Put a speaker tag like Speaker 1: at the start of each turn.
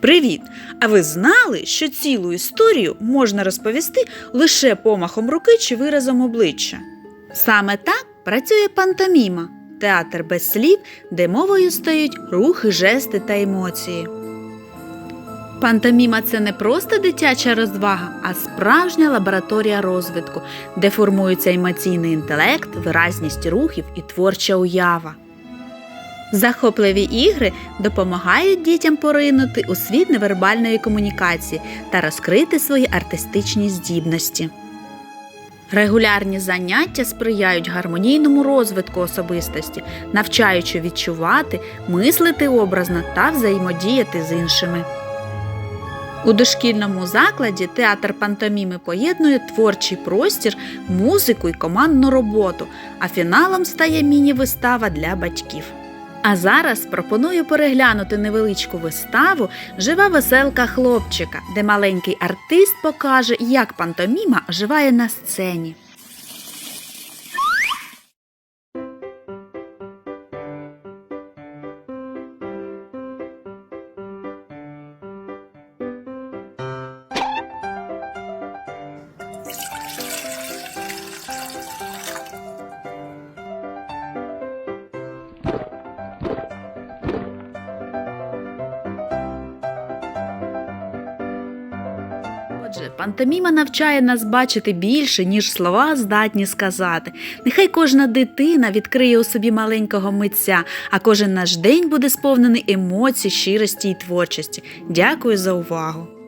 Speaker 1: Привіт! А ви знали, що цілу історію можна розповісти лише помахом руки чи виразом обличчя? Саме так працює пантоміма театр без слів, де мовою стають рухи, жести та емоції. Пантоміма це не просто дитяча розвага, а справжня лабораторія розвитку, де формується емоційний інтелект, виразність рухів і творча уява. Захопливі ігри допомагають дітям поринути у світ невербальної комунікації та розкрити свої артистичні здібності. Регулярні заняття сприяють гармонійному розвитку особистості, навчаючи відчувати, мислити образно та взаємодіяти з іншими. У дошкільному закладі театр пантоміми поєднує творчий простір, музику і командну роботу, а фіналом стає міні-вистава для батьків. А зараз пропоную переглянути невеличку виставу Жива веселка хлопчика, де маленький артист покаже, як пантоміма живає на сцені. Отже, пантоміма навчає нас бачити більше, ніж слова здатні сказати. Нехай кожна дитина відкриє у собі маленького митця, а кожен наш день буде сповнений емоцій, щирості і творчості. Дякую за увагу!